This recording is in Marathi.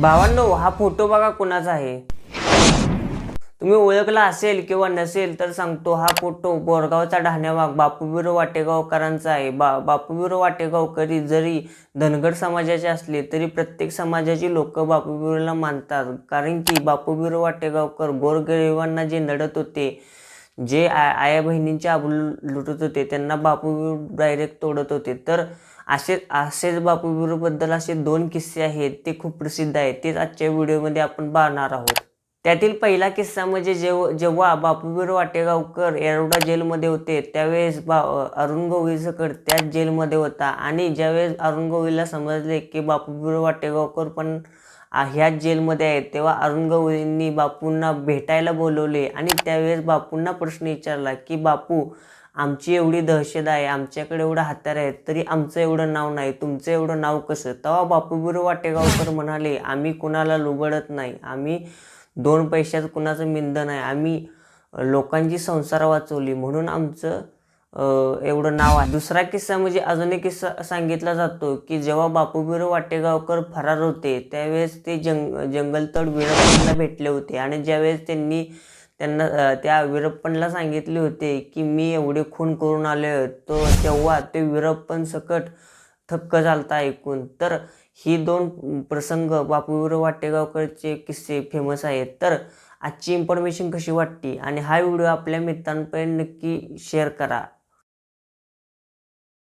भावांनो हा फोटो बघा कोणाचा आहे. तुम्ही ओळखला असेल किंवा नसेल तर सांगतो हा फोटो बोरगावचा ढाण्यावाग बापूबीर वाटेगावकरांचा आहे. बा बापूबीर वाटेगावकरी जरी धनगर समाजाचे असले तरी प्रत्येक समाजाची लोक बापूबीरला मानतात. कारण की बापूबीर वाटेगावकर गोरगरिबांना जे नडत होते जे आ आया बहिणींचे आबूल लुटत होते त्यांना बापूबीरो डायरेक्ट तोडत होते. तर असे असेच बापूबीरूबद्दल असे दोन किस्से आहेत ते खूप प्रसिद्ध आहेत. तेच आजच्या व्हिडिओमध्ये आपण पाहणार आहोत. त्यातील पहिला किस्सा म्हणजे जेव जेव्हा बापूबीर वाटेगावकर एरोडा जेलमध्ये होते त्यावेळेस बा अरुण गवळीसकट त्याच जेलमध्ये होता. आणि ज्यावेळेस अरुण गवळीला समजले की बापूबीर वाटेगावकर पण ह्याच जेलमध्ये आहेत. तेव्हा अरुण गवळींनी बापूंना भेटायला बोलवले आणि त्यावेळेस बापूंना प्रश्न विचारला की बापू आमची एवढी दहशत आहे आमच्याकडे एवढं हत्यार आहेत तरी आमचं एवढं नाव नाही तुमचं एवढं नाव कसं? तेव्हा बापूबुरू वाटेगावकर म्हणाले आम्ही कुणाला लुबडत नाही आम्ही दोन पैशात कुणाचं मिंद नाही आम्ही लोकांची संसार वाचवली म्हणून आमचं एवढं नाव आहे. दुसरा किस्सा म्हणजे अजून एक किस्सा सांगितला जातो की जेव्हा बापूबीर वाटेगावकर फरार होते त्यावेळेस ते जंग जंगलतड वीरप्पनला भेटले होते आणि ज्यावेळेस त्यांनी त्यांना त्या वीरप्पनला सांगितले होते की मी एवढे खून करून आले तो तेव्हा ते वीरप्पन सकट थक्क झालता ऐकून. तर ही दोन प्रसंग बापूवीर वाटेगावकरचे किस्से फेमस आहेत. तर आजची इन्फॉर्मेशन कशी वाटली? आणि हा व्हिडिओ आपल्या मित्रांपर्यंत नक्की शेअर करा.